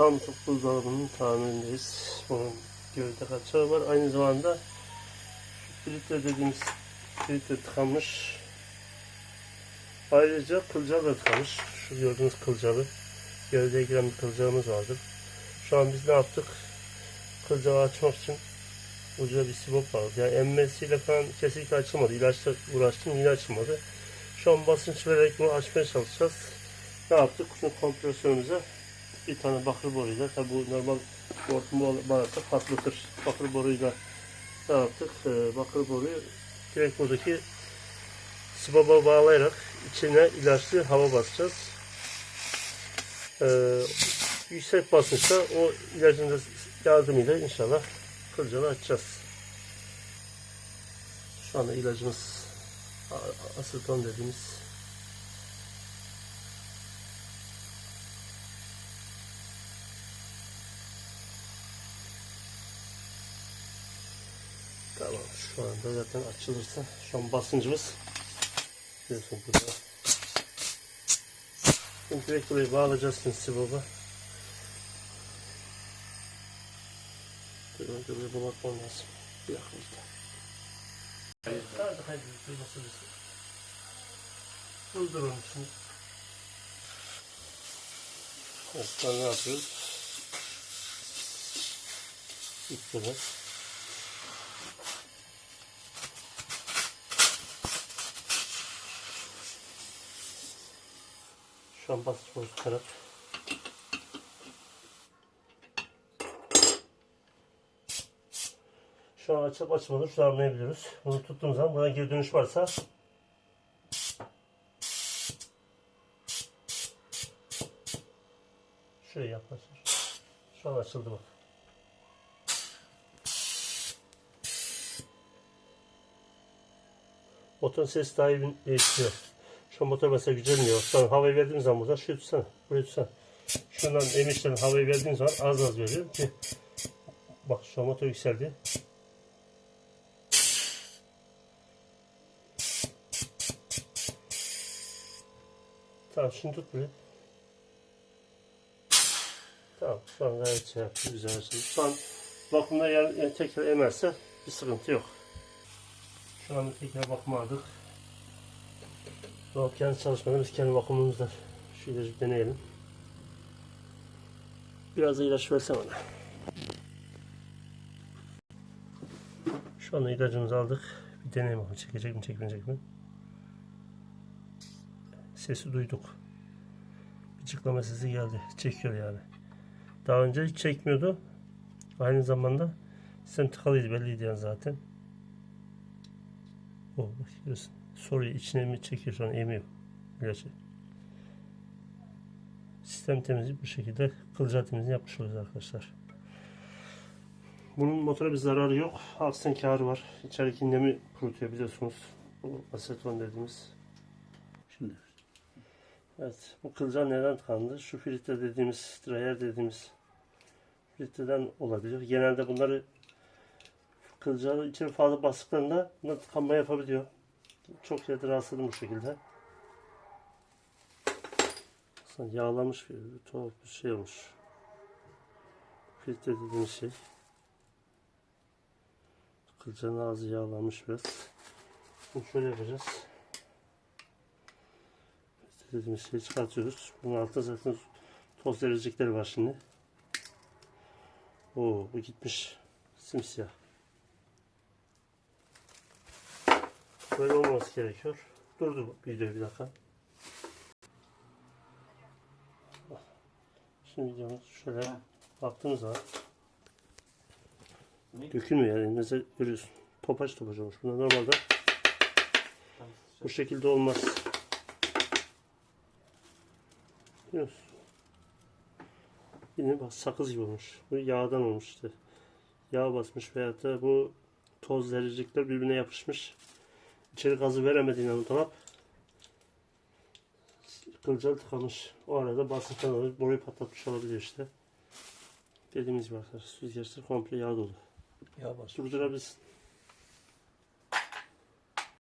Samsung buzdolabının tamirindeyiz. Bunun gövde kaçağı var. Aynı zamanda şu filtre dediğimiz filtre tıkanmış. Ayrıca kılcal da tıkanmış. Şu gördüğünüz kılcalı. Gövdeye giren bir kılcağımız vardır. Şu an biz ne yaptık? Kılcağı açmak için ucuya bir sibop var. Yani emmesiyle falan kesinlikle açılmadı. İlaçla uğraştım yine açılmadı. Şu an basınç vererek bunu açmaya çalışacağız. Ne yaptık? Şimdi kompresyonumuza bir tane bakır boruyla tabi bu normal hortum bağlarsa patlatır. Bakır boruyla yaptık? Ee, bakır boruyu direkt buradaki sibaba bağlayarak içine ilaçlı hava basacağız. Ee, yüksek basınçta o ilacın yardımıyla inşallah kılcalı açacağız. Şu anda ilacımız aseton dediğimiz Tamam şu anda zaten açılırsa şu an basıncımız biliyorsun burada. Şimdi direkt burayı bağlayacağız şimdi sibaba. Dur önce buraya bir bakmam lazım. Bir dakika. Hayır, hayır, hayır, durması lazım. Durdur onu şimdi. Evet, ne yapıyoruz? İttirmek. Şu an basınç bozucu taraf. Şu an açıp açmadığını şunu anlayabiliyoruz. Bunu tuttuğumuz zaman buna geri dönüş varsa şuraya yaklaşır. Şu an açıldı bak. Motorun sesi daha iyi değişiyor. Şu motor mesela gücenmiyor. An havayı verdiğim zaman burada şuraya tutsana. Buraya tutsana. Şundan emişten havayı verdiğim zaman az az veriyorum ki bak şu motor yükseldi. Tamam şimdi tut burayı. Tamam şu an gayet şey yaptı güzel açıldı. Şu an vakumda yer, yani tekrar emerse bir sıkıntı yok. Şu an tekrar bakma Doğal kendi çalışmadan biz kendi vakumumuzla şu ilacı deneyelim. Biraz da ilaç versem ona. Şu anda ilacımızı aldık. Bir deneyelim bakalım çekecek mi çekmeyecek mi? Sesi duyduk. Bir çıklama sesi geldi. Çekiyor yani. Daha önce hiç çekmiyordu. Aynı zamanda sistem tıkalıydı belliydi yani zaten. O bak görüyorsun. Soruyu içine mi çekiyor şu an emiyor ilacı. Sistem temizliği bu şekilde kılcal temizliği yapmış oluyoruz arkadaşlar. Bunun motora bir zararı yok. Aksine karı var. İçerideki nemi kurutuyor biliyorsunuz. Bu aseton dediğimiz. Şimdi Evet, bu kılcal neden tıkandı? Şu filtre dediğimiz, dryer dediğimiz filtreden olabilir. Genelde bunları kılcalı içeri fazla bastıklarında bunlar tıkanma yapabiliyor. Çok yerde rastladım bu şekilde. Aslında yağlamış bir, bir tuhaf bir şey olmuş. Filtre dediğimiz şey. Kılcanın ağzı yağlanmış biraz. Şimdi şöyle yapacağız dediğimiz şeyi çıkartıyoruz. Bunun altında zaten toz verecekleri var şimdi. Oo bu gitmiş simsiyah. Böyle olmaması gerekiyor. Durdur video bir dakika. Şimdi videomuz şöyle baktığımız zaman Ne? dökülmüyor yani mesela görüyorsun. Topaç topaç olmuş. Bunlar normalde bu şekilde olmaz. Biliyor musun? Yine bak sakız gibi olmuş. Bu yağdan olmuş işte. Yağ basmış veyahut da bu toz zerrecikler birbirine yapışmış. İçeri gazı veremediğinden dolap kılcal tıkamış. O arada basınçtan dolayı boruyu patlatmış olabilir işte. Dediğimiz gibi arkadaşlar süzgeçler komple yağ dolu. ya bas. Durdurabilirsin.